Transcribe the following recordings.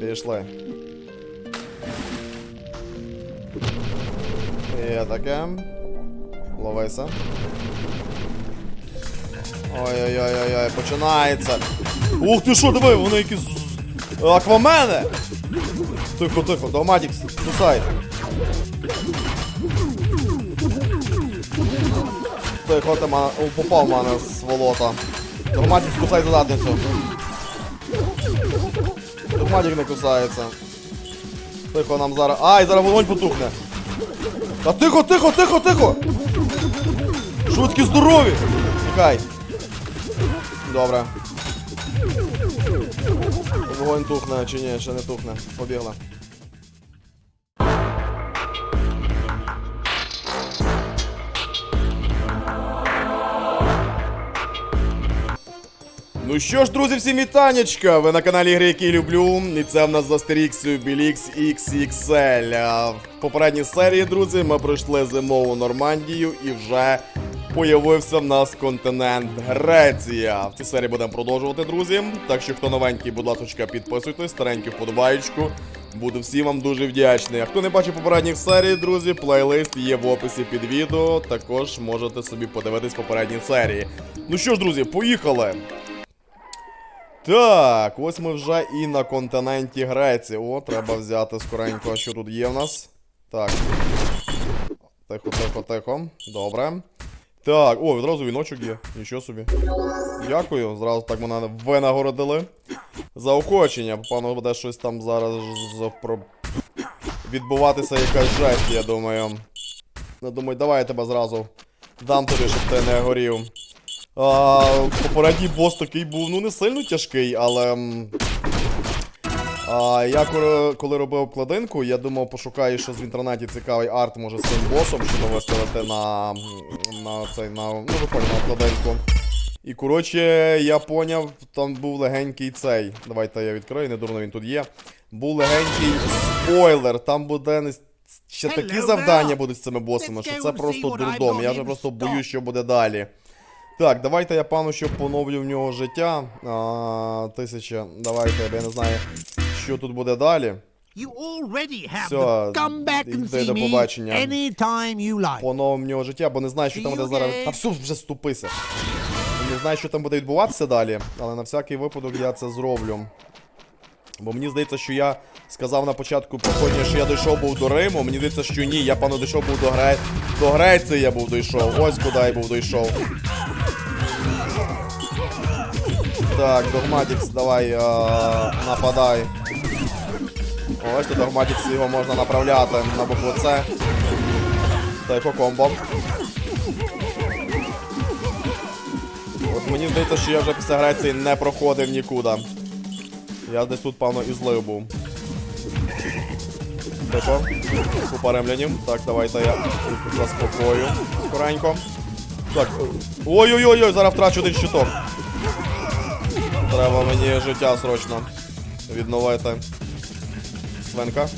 Пішли. Є таке. Ловися. Ой-ой-ой-ой, починається. Ух ти що, диви, вони якісь аквамени! Тихо, тихо, Догматікс, кусай. Тихо, ти мене, попав в мене з волота. Догматікс, кусай за задницю. Догматік не кусається. Тихо нам зараз. Ай, зараз вогонь потухне. Та тихо, тихо, тихо, тихо! Швидкі здорові! Чекай. Добре. Вогонь тухне чи ні, ще не тухне. Побігла. Ну що ж, друзі, всім вітанечка! Ви на каналі Ігри, які люблю. І це в нас з Астеріксою Білікс XXL. В попередній серії, друзі, ми пройшли зимову Нормандію і вже появився в нас континент Греція. В цій серії будемо продовжувати, друзі. Так що, хто новенький, будь ласка, підписуйтесь, старенький вподобаєчку. Буду всім вам дуже вдячний. А хто не бачив попередніх серій, друзі, плейлист є в описі під відео. Також можете собі подивитись попередні серії. Ну що ж, друзі, поїхали! Так, ось ми вже і на континенті Греції. О, треба взяти скоренько, що тут є в нас. Так. Тихо, тихо, тихо. Добре. Так, о, відразу віночок є. Нічого собі. Дякую. Зразу так мене винагородили. Заохочення. Певно, буде щось там зараз з- про... відбуватися якась жесть, я думаю. Я думаю, давай я тебе зразу дам тобі, щоб ти не горів. А, попередній бос такий був, ну не сильно тяжкий, але. А, я коли, робив обкладинку, я думав, пошукаю щось в інтернеті цікавий арт, може з цим босом, щоб виставити на. на цей на. Ну, виходить на обкладинку. І коротше, я поняв, там був легенький цей. Давайте я відкрию, не дурно він тут є. Був легенький спойлер, там буде не. Ще такі завдання будуть з цими босами, що це просто дурдом. Я вже просто боюсь, що буде далі. Так, давайте я пану що поновлю в нього життя. А, тисяча. Давайте, я не знаю, що тут буде далі. Все, йди до побачення. Поновив в нього життя, бо не знаю, що там буде зараз. Та все, вже ступися. Не знаю, що там буде відбуватися далі, але на всякий випадок я це зроблю. Бо мені здається, що я сказав на початку проходження, що я дійшов був до Риму. Мені здається, що ні, я певно дійшов був до Гре... до Греції я був дійшов. Ось куди я був дійшов. Так, Догматікс, давай е, нападай. Ось тут Догматікс його можна направляти на букву С. Тихо комбо. От мені здається, що я вже після Греції не проходив нікуди. Я десь тут, певно, і злив був. Тихо. Купа ремлянів. Так, давайте я заспокою. Скоренько. Так. Ой-ой-ой, зараз втрачу один щиток. Треба мені життя срочно відновити. Свенка.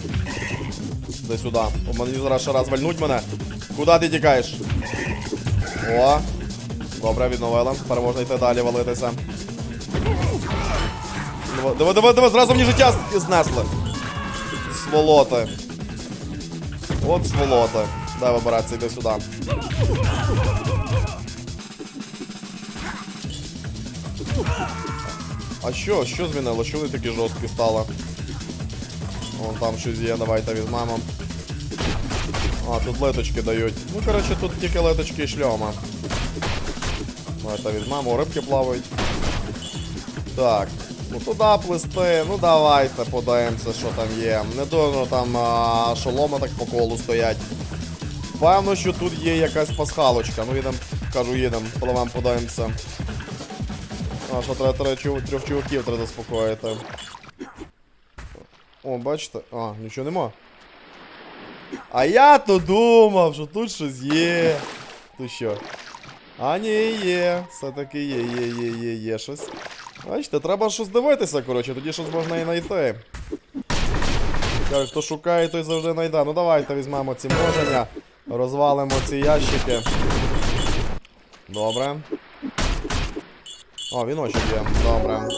Де сюди. О, мені зараз ще раз вальнуть мене. Куди ти тікаєш? О. Добре, відновила. Тепер можна йти далі валитися. Диви, диви, диви, зразу мені життя знесли. Сволоти. От сволоти. Дай вибиратися, йди сюди. А що? Що змінило? Що вони такі жорсткі стали? Вон там щось є, давайте візьмемо. А, тут леточки дають. Ну, коротше, тут тільки леточки і шльома. Давайте візьмемо, рибки плавають. Так. Ну туди плисти, ну давайте подивимося, що там є. Не дурно там а, шоломи так по колу стоять. Певно, що тут є якась пасхалочка. Ну їдемо, кажу, їдемо, пливемо, подивимося. А, що треба треба трьох чуваків треба заспокоїти. О, бачите? А, нічого нема. А я то думав, що тут щось є. Тут що? А ні, є. Все-таки є, є, є, є, є щось. Бачите, треба щось дивитися, коротше, тоді щось можна і знайти. Кажуть, хто шукає, той завжди знайде. Ну давайте візьмемо ці множення, розвалимо ці ящики. Добре. О, віночок є, добре.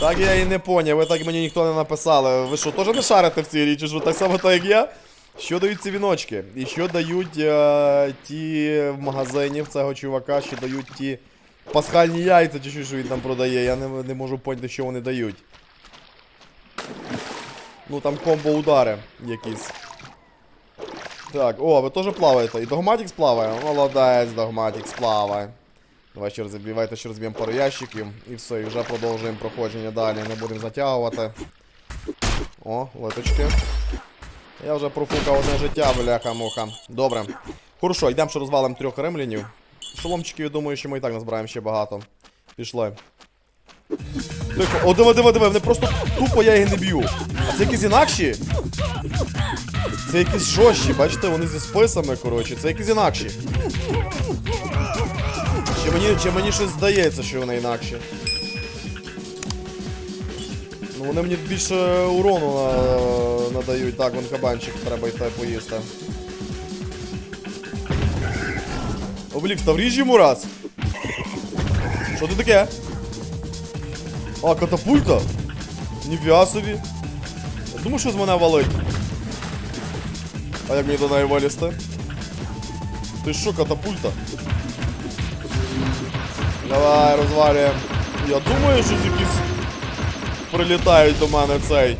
Так я і не поняв, ви так мені ніхто не написали. Ви що, теж не шарите в цій річі, що так само так як я? Що дають ці віночки? І що дають е, ті в магазині в цього чувака, що дають ті пасхальні яйця, чи що, що він там продає, я не, не можу поняти, що вони дають. Ну там комбо удари якісь. Так, о, ви теж плаваєте. І Догматікс плаває. Молодець, Догматікс плаває. Давай ще розбивайте, ще розб'ємо пару ящиків. І все, і вже продовжуємо проходження далі. Не будемо затягувати. О, леточки. Я вже профукав одне життя, бляха-муха. Добре. Хорошо, йдемо ще розвалимо трьох ремлінів. Шоломчиків, я думаю, що ми і так назбираємо ще багато. Пішли. Тихо. О, диви, диви, диви, вони просто тупо я їх не б'ю. А це якісь інакші? Це якісь жорстчі, бачите, вони зі списами, коротше, це якісь інакші. Чи мені, чи мені щось здається, що вони інакші? Ну вони мені більше урону на, надають. Так, вон кабанчик, треба йти поїсти. Облікс, та вріж йому раз. Що це таке? А, катапульта? Ніфіга собі. Думаю, що з мене валить. А як мені до неї вилізти? Ти що, катапульта? Давай, розвалюємо. Я думаю, що якісь прилітають до мене цей.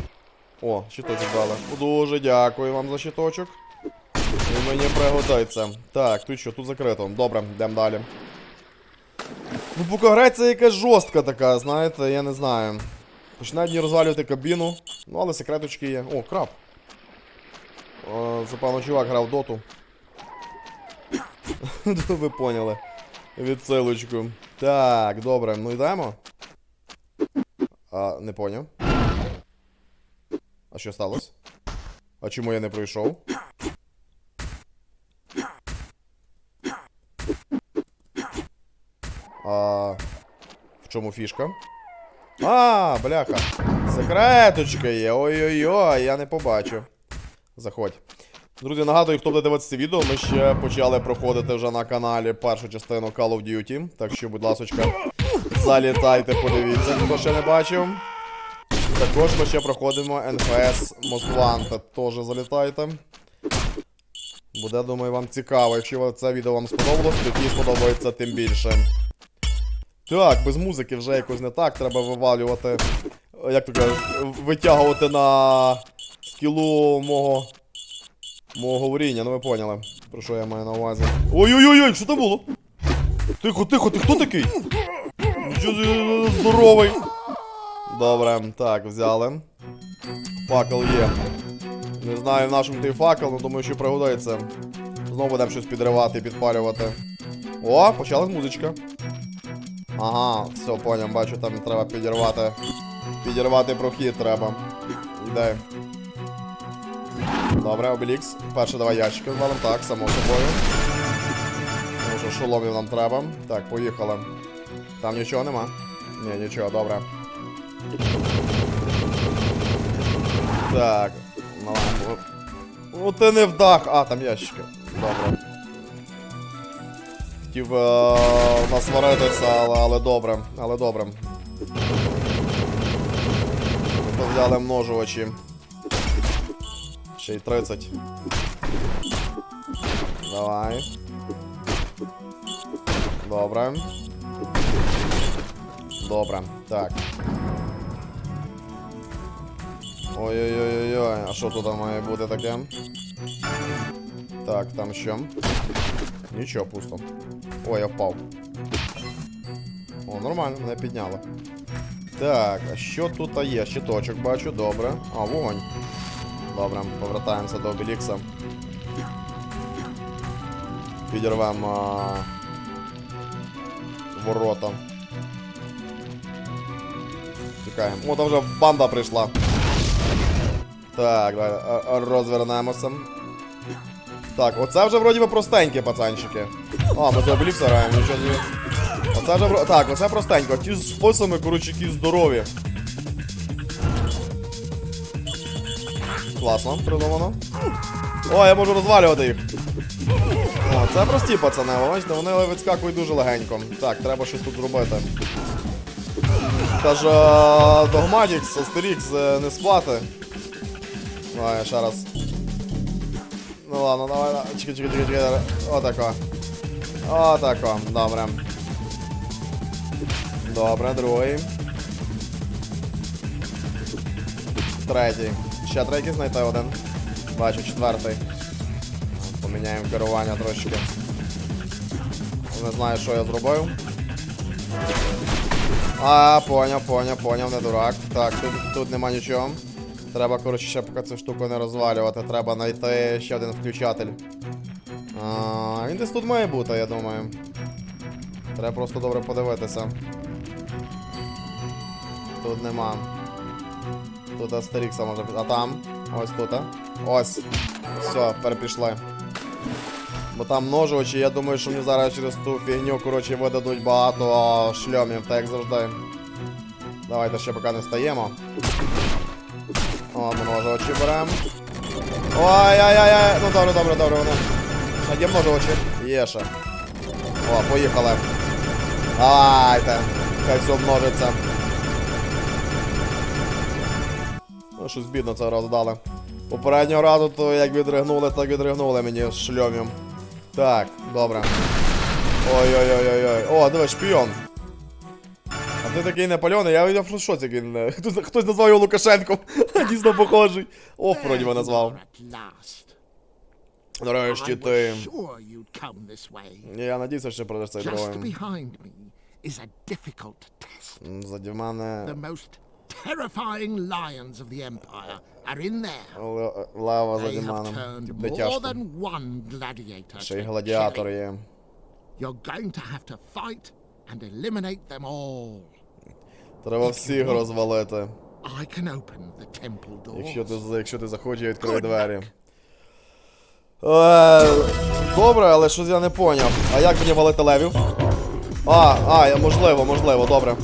О, щиточок дали. Дуже дякую вам за щиточок. І мені пригодиться. Так, тут що, тут закрито. Добре, йдемо далі. Ну, поки грається якась жорстка така, знаєте, я не знаю. Починають мені розвалювати кабіну. Ну, але секреточки є. О, краб. О, це певно чувак грав доту. Ви поняли. Відсилочку. Так, добре, ну йдемо. А, не поняв. А що сталося? А чому я не пройшов? А, в чому фішка? А, бляха. Секреточка є. Ой-ой-ой, я не побачив. Заходь. Друзі, нагадую, хто буде дивитися відео, ми ще почали проходити вже на каналі першу частину Call of Duty. Так що, будь ласочка, залітайте, подивіться, хто ще не бачив. Також ми ще проходимо Most Wanted. Теж залітайте. Буде, думаю, вам цікаво. Якщо це відео вам сподобалось, тоді сподобається тим більше. Так, без музики вже якось не так. Треба вивалювати. Як то кажуть, витягувати на скілу мого. Мого говоріння, ну ви поняли, про що я маю на увазі. Ой-ой-ой, що це було? Тихо, тихо, ти хто такий? Здоровий? Добре, так, взяли. Факел є. Не знаю, в нашому той факел, але думаю, що пригодиться. Знову будемо щось підривати і підпалювати. О, почалась музичка. Ага, все, поняв, бачу, там треба підірвати. Підірвати прохід треба. Йде. Добре, Обелікс. Перше давай ящики звалим. Так, само собою. Тому що шоломів нам треба. Так, поїхали. Там нічого нема. Ні, нічого, добре. Так. Наламбу. Ну ти не вдах. А, там ящики. Добре. Хотів е- насваритися, але, але добре. Але добре. То взяли множувачі. Ще й 30. Давай. Добре. Добре. Так. Ой-ой-ой-ой-ой. А що тут має бути таке? Так, там що? Нічого, пусто. Ой, я впав. О, нормально, мене підняло. Так, а що тут є? Щиточок бачу, добре. А, вогонь. Добре, повертаємося до Обелікса. Підірвемо ворота. Тікаємо. О, там вже банда прийшла. Так, давай розвернемося. Так, оце вже вроді би простенькі пацанчики. А, ми за Обелікса граємо, нічого. Оце вже Так, оце простенько. Ті з списами, коротше, які здорові. Класно, придумано. О, я можу розвалювати їх. О, це прості пацани, ви бачите, вони відскакують дуже легенько. Так, треба щось тут зробити. Та ж Догматікс, Астерікс е, не спати. Давай, ще раз. Ну ладно, давай. Чекай, чекай, чекай, чекай. Отако. Отако, добре. Добре, другий. Третій. Ще третій знайти один. Бачу, четвертий. Поміняємо керування трошки. Не знаю, що я зробив. А, поняв, поняв, поняв, не дурак. Так, тут, тут нема нічого. Треба, коротше, ще поки цю штуку не розвалювати. Треба знайти ще один включатель. А, він десь тут має бути, я думаю. Треба просто добре подивитися. Тут нема. Тут Астерікса може бути. А там? Ось тут. Ось. Все, перепішли. Бо там множувачі, я думаю, що мені зараз через ту фігню, коротше, видадуть багато шльомів, так як завжди. Давайте ще поки не стаємо. О, множувачі беремо. Ой-ой-ой, ну добре, добре, добре, вони. А є множувачі? Є ще. О, поїхали. Давайте. Хай все множиться. Ну, щось бідно це разу дали. Попереднього разу, то як відригнули, так відригнули мені шльом'ям. Так, добре. Ой-ой-ой-ой-ой. О, давай шпіон. А ти такий не пальоний, я видав, що це він. Е, хтось, назвав його Лукашенком. Дійсно похожий. О, вроді мене назвав. Нарешті ти. Я надіюся, що продаж цей троє. Заді мене terrifying lions of the Empire are in there. л- лава They заді have мене. turned Не more тяжко. than one gladiator. Ще й to гладіатор jelly. є. You're going to have to fight and eliminate them all. Треба всіх розвалити. I can open the temple doors. Якщо ти, якщо ти захочеш, я відкрию двері. Е, добре, але щось я не поняв. А як мені валити левів? А, а, я- можливо, можливо, добре.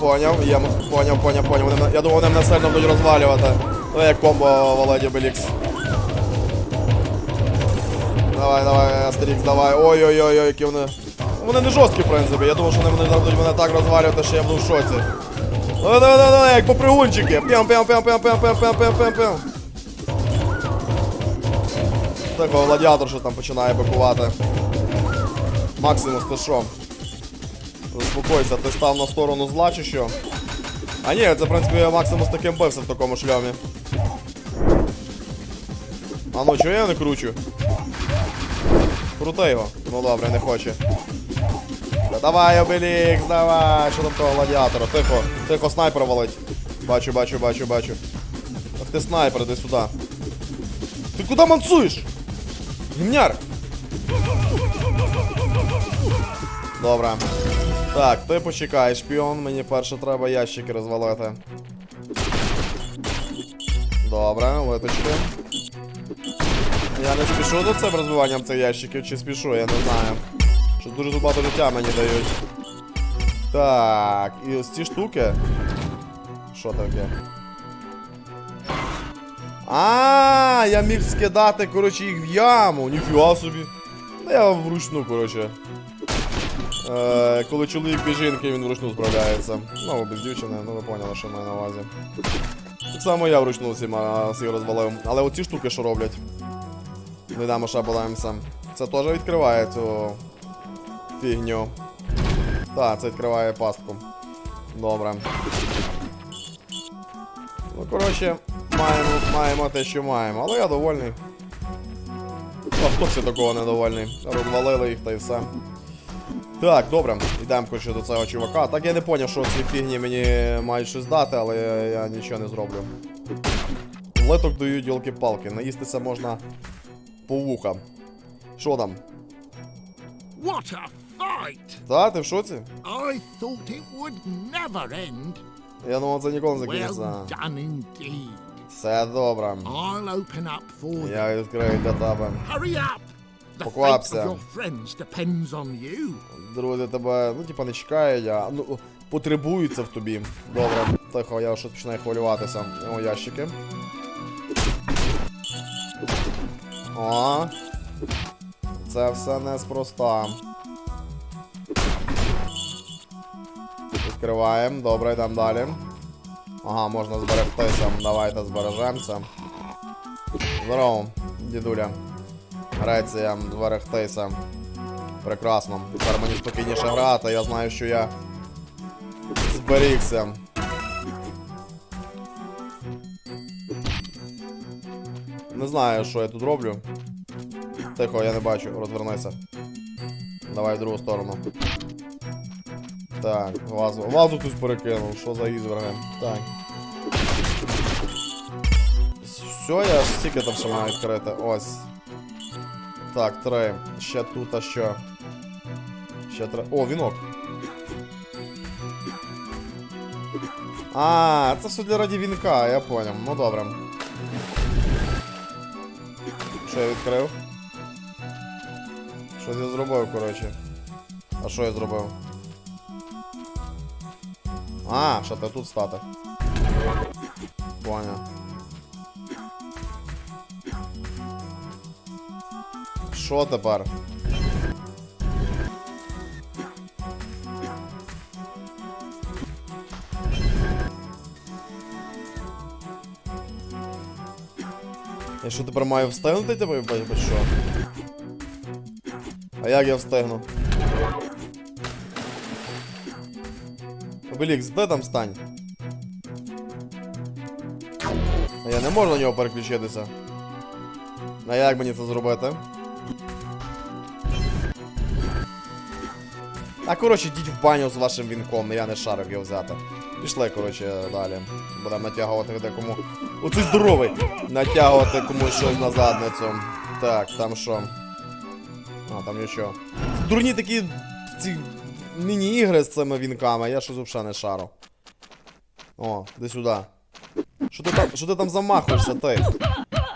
Поняв, м- поняв, поняв, поняв. Я думав, вони мене сильно будуть розвалювати. Ну як комбо Валеді Белікс. Давай, давай, Астерікс, давай. Ой-ой-ой, які вони. Вони не жорсткі, в принципі. Я думав, що вони будуть мене так розвалювати, що я буду в шоці. Давай, давай, давай, давай, як попригунчики. П'ям, п'ям, п'ям, п'ям, п'ям, п'ям, п'ям, п'ям, п'ям, п'ям. Так, гладіатор що там починає бикувати. Максимус, ти що? Заспокойся, ти став на сторону зла чи що? А ні, це в принципі Максимус таким бився в такому шльомі. А ну, чого я не кручу? Крути його. Ну добре, не хоче. Та давай, Обелікс, давай! Що там того гладіатора? Тихо, тихо, снайпер валить. Бачу, бачу, бачу, бачу. Ах ти снайпер, іди сюди. Ти куди мансуєш? Гімняр! Добре. Так, ти почекай, шпіон, мені перше треба ящики розвалити. Добре, литочки. Я не спішу за цим розбиванням цих ящиків, чи спішу, я не знаю. Що дуже багато життя мені дають. Так, і ось ці штуки. Що таке? А, я міг скидати, коротше, їх в яму. Ніфіга собі. Я вручну, коротше. Е, коли чоловік без жінки, він вручну справляється. Ну, без дівчини, ну ви поняли, що маю на увазі. Так само я вручну всі, ма- розвалив. Але оці штуки, що роблять. Йдемо ще подивимося. Це теж відкриває цю фігню. Так, це відкриває пастку. Добре. Ну, коротше, маємо, маємо те, що маємо, але я довольний. А хто це такого недовольний? Розвалили їх та й все. Так, добре, йдемо коротше, до цього чувака. Так я не поняв, що ці фігні мені мають щось дати, але я, я нічого не зроблю. Леток дають йолки-палки. Наїстися можна по вухам. Що там? What a fight! Та, ти в шоці? I thought it would never end. Я думав, це ніколи не Well done indeed. Все добре. I'll open up for you. Я відкрию для тебе. Hurry up! Поквапся. Друзі тебе, ну, типа, не чекають, а ну, потребуються в тобі. Добре, тихо, я щось починаю хвилюватися. О, ящики. О. Це все неспроста. Відкриваємо, добре, йдемо далі. Ага, можна зберегтися. Давайте збережемося. Здорово, дідуля. Греція, зберегтися. Прекрасно. Тепер мені спокійніше грати, я знаю, що я зберігся. Не знаю, що я тут роблю. Тихо, я не бачу, розвернися. Давай в другу сторону. Так, вазу. Вазу хтось перекинув, що за ізверги. Так. Все, я ж стільки там ще маю відкрити. Ось. Так, три. Ще тут, а що? Ще три. О, вінок. А, це все для раді вінка, я понял. Ну добре. Що я відкрив? Щось я зробив, коротше. А що я зробив? А, що ти тут стати. Понял. Що тепер? Я що тепер маю встигнути тебе, бо що? А як я встигну? Обелікс, де там стань? А я не можу на нього переключитися. А як мені це зробити? А коротше, йдіть в баню з вашим вінком, я не шарик його взяти. Пішли, коротше, далі. Будемо натягувати декому. Оцей здоровий! Натягувати комусь щось на задницю. Так, там що? А, там нічого. Дурні такі ці міні-ігри з цими вінками, я щось взагалі не шару. О, де сюди. Що ти там, що ти там замахуєшся, ти?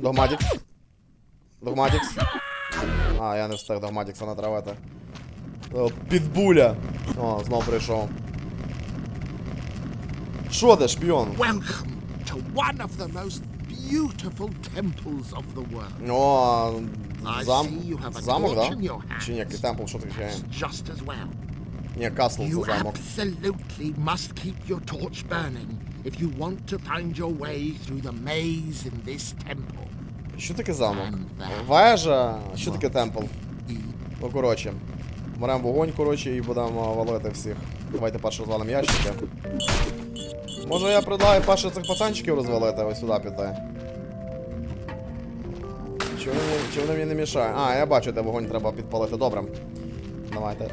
Догматікс? Догматікс? А, я не встиг Догматікса натравити. Підбуля. О, знов прийшов. Що ти, шпіон? Welcome to one of the most beautiful temples of the world. О, зам... замок, да? Чи ні, темпл, що таке? Just as well. Ні, касл це You замок. absolutely must keep your torch burning if you want to find your way through the maze in this temple. Що таке замок? Вежа? Що таке темпл? Ну, коротше. Беремо вогонь, коротше, і будемо валити всіх. Давайте перше розвалимо ящики. Може я предлагаю перше цих пацанчиків розвалити, ось сюди піти. Чи вони, чи вони мені не мішають? А, я бачу, де вогонь треба підпалити. Добре. Давайте.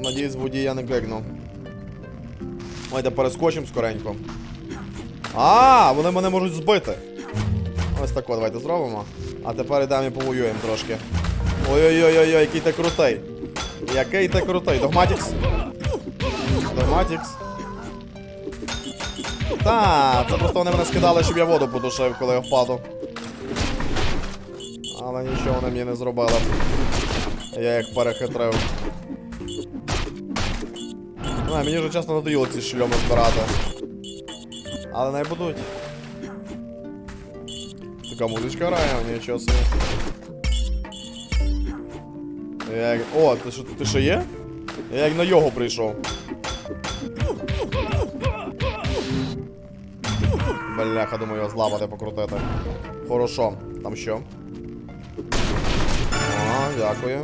Надіюсь, в воді я не гигну. Давайте перескочимо скоренько. А, вони мене можуть збити. Ось тако, давайте зробимо. А тепер йдемо і повоюємо трошки. Ой-ой-ой, який ти крутий. Який ти крутий. Догматікс. Догматікс. Та, це просто вони мене скидали, щоб я воду потушив, коли я впаду. Але нічого вони мені не зробили. Я їх перехитрив. Ну, мені вже чесно надоїло ці шльоми збирати. Але не будуть. Така музичка грає, нічого собі. Я. О, ти що, ти ще є? Я як на його прийшов. Бляха, думаю, його злавати покрутити. Хорошо. Там що? О, дякую.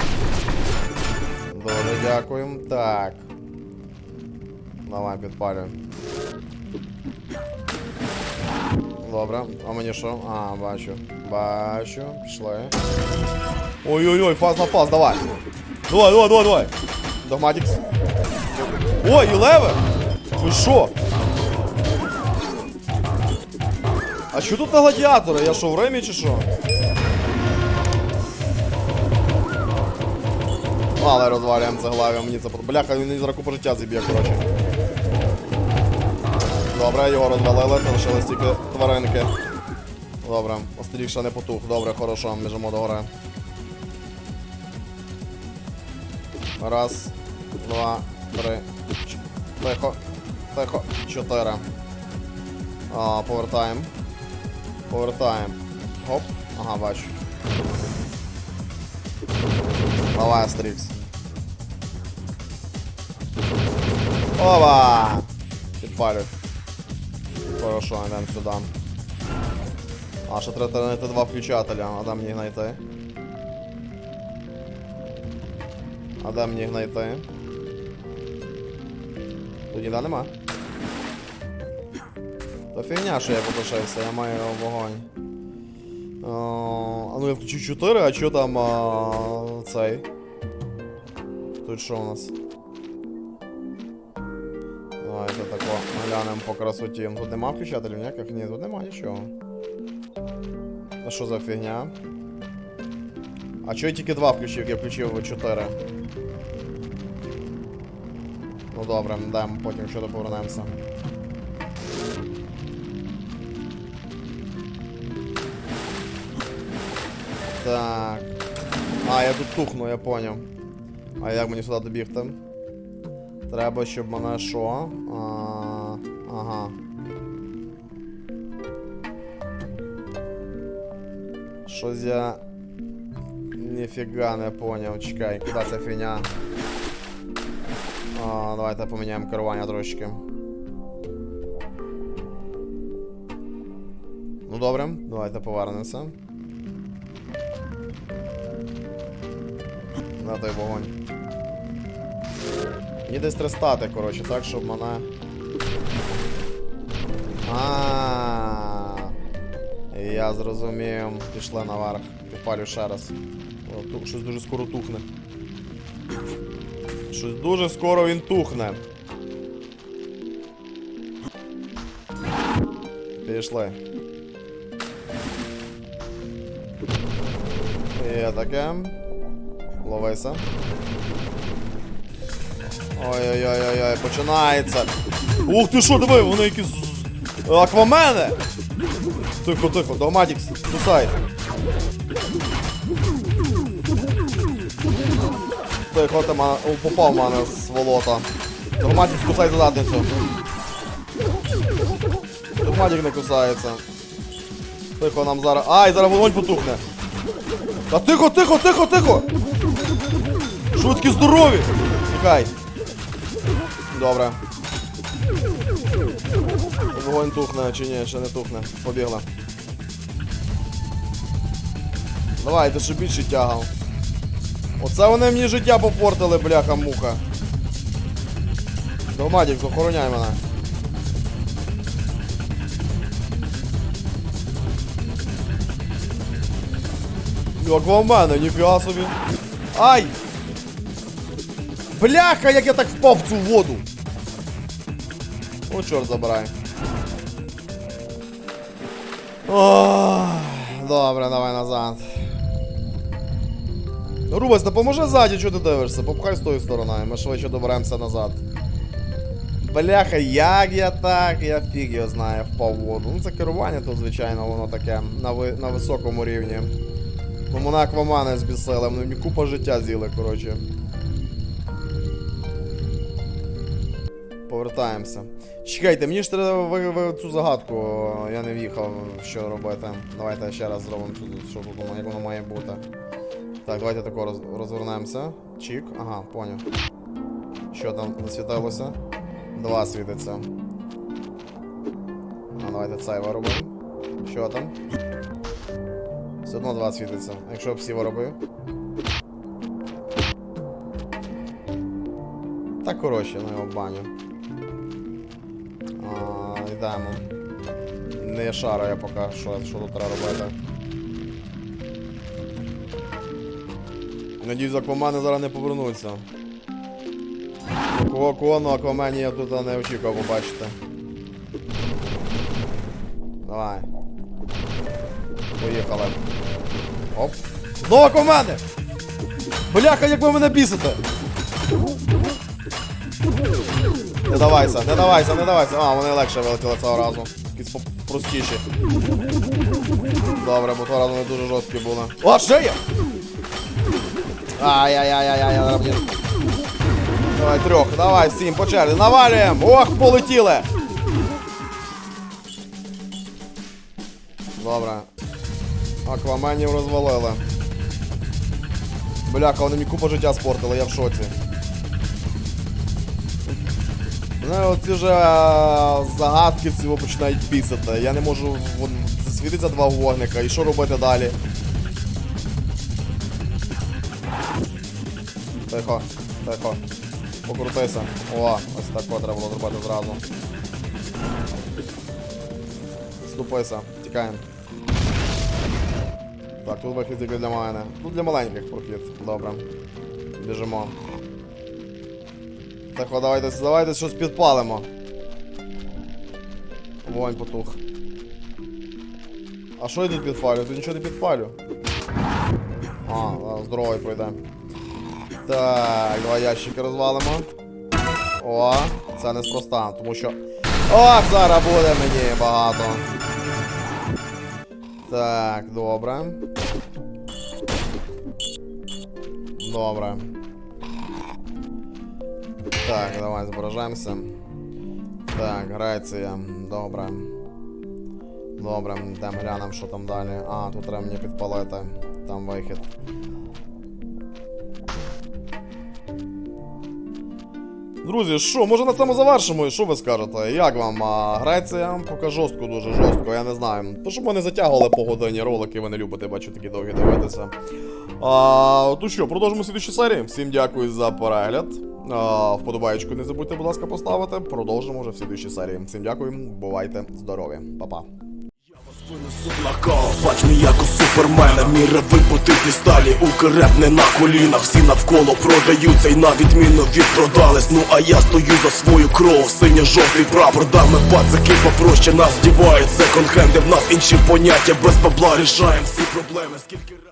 Дуже дякую. Так. Давай, підпалюємо. Добре, а мені що? А, бачу. Бачу, пішли. Ой-ой-ой, фаз на фаз, давай. Давай, давай, давай, давай. Догматікс. Ой, і леве! Ви? А що тут на гладіатори? Я що, в Римі чи що? Але розвалюємо це главі, мені це Бляха, він із раку по життя зіб'є, коротше. Добре, його розвалили, залишились тільки тваринки. Добре, острік ще не потух. Добре, хорошо, біжимо до гори. Раз, два, три. Тихо. Тихо. Чотири. А, повертаємо. Повертаємо. Хоп. Ага, бачу. Давай, Астрікс. Ова! Підпалюй. Хорошо, йдемо сюди. А, ще треба знайти два включателя, а де мені знайти? А де мені їх знайти? Тут ніде нема. Та фігня, що я потушився, я маю вогонь. А ну я включу 4, а що там а, цей? Тут що у нас? Давайте тако глянемо по красоті. Тут нема включателів ніяких? Ні, тут нема нічого. А що за фігня? А чого я тільки два включив, я включив 4. Ну добре, йдемо, потім що повернемося. Так. А, я тут тухну, я поняв. А як мені сюди добігти? Треба, щоб мене що? А, ага. Щось я. Ніфіга не поняв. Чекай, куди ця фігня? А, давайте поміняємо керування трошечки. Ну добре, давайте повернемося. На той вогонь. Мені десь треба стати, коротше, так, щоб мене. А. Я зрозумів. Пішли наверх. Підпалю ще раз. Щось дуже скоро тухне. Щось дуже скоро він тухне. Пішли. Є таке. Ловися. Ой-ой-ой-ой, починається. Ух ти що, диви, вони якісь аквамени! Тихо, тихо, Догматікс, тусай. Тихо, ти мене, попав в мене з волота. Догматікс, кусай задатницю. Догматік не кусається. Тихо, нам зараз. Ай, зараз вогонь потухне. Та тихо, тихо, тихо, тихо! Такі здорові? Тікай. Добре. Вогонь тухне чи ні, ще не тухне. Побігла. Давай, ти ще більше тягав. Оце вони мені життя попортили, бляха-муха. Догматік, охороняй мене. Як в мене, ніфіга собі. Ай! Бляха, як я так впав в цю воду. О, чорт забирай. Ох, добре, давай назад. Рубас, допоможи ззаді, чого ти дивишся? Попхай з тої сторони, ми швидше доберемося назад. Бляха, як я так, я фіг його знаю, впав в воду. Ну це керування тут, звичайно, воно таке на, ви, на високому рівні. Ну мене аквамани збісили, мені купа життя з'їли, коротше. Повертаємося. Чекайте, мені ж треба ви, ви цю загадку. Я не в'їхав, що робити. Давайте ще раз зробимо цю, що тут як воно має бути. Так, давайте тако роз, розвернемося. Чік. Ага, поняв. Що там засвітилося? Два світиться. А, давайте цей виробимо. Що там? Все одно два світиться. Якщо всі виробив? Так коротше, ну його баню. Йдемо. Не шараю поки що, що тут треба робити. Надіюсь, аквамани зараз не повернуться. Кого кого, ну аквамені я тут не очікував побачити. Давай. Поїхали. Оп. Знову аквамени! Бляха, як ви мене бісите! Не давайся, не давайся, не давайся. А, вони легше вилетіли цього разу. Якісь простіші. Добре, бо того разу вони дуже жорсткі були. О, шия! Ай-яй-яй-яй-яй, мені- Давай, трьох, давай, всім, по черзі, навалюємо! Ох, полетіли! Добре. Акваменів розвалили. Бляха, вони мені купу життя спортили, я в шоці. Ну, оці вже е, загадки цього починають пісати. Я не можу вон, засвітиться два вогника. І що робити далі? Тихо, тихо. Покрутися. О, ось так треба було зробити зразу. Ступися, тікаємо. Так, тут вихід тільки для мене. Тут для маленьких прохід. Добре. Біжимо. Тихо, давайте, давайте щось підпалимо. Вогонь потух. А що я тут підпалю? Тут нічого не підпалю. А, здоровий пройде. Так, два ящики розвалимо. О, це неспроста, тому що. Ох, зараз буде мені багато. Так, добре. Добре. Так, давай збережемося. Так, Греція. Добре. Добре, йдемо глянемо, що там далі. А, тут треба мені підпалити. Там вихід. Друзі, що, може на цьому завершимо? І Що ви скажете? Як вам а, Греція? Поки жорстко, дуже жорстко, я не знаю. То щоб ми не затягували по годині ролики, ви не любите, бачу, такі довгі дивитися. А, то що, продовжимо в слідчій серії. Всім дякую за перегляд. А, вподобаєчку не забудьте, будь ласка, поставити. Продовжимо вже в слідчій серії. Всім дякую, бувайте здорові, Па-па. Бач мій як у супермена. Міра випути зі сталі, укрепне на колінах. Всі навколо продаються. І на відміну відпродались. Ну а я стою за свою кров, синьо-жовтий прапор. Дами пацаки попроще нас дівають секонд-хенди В нас інші поняття, без бабла рішаємо всі проблеми. Скільки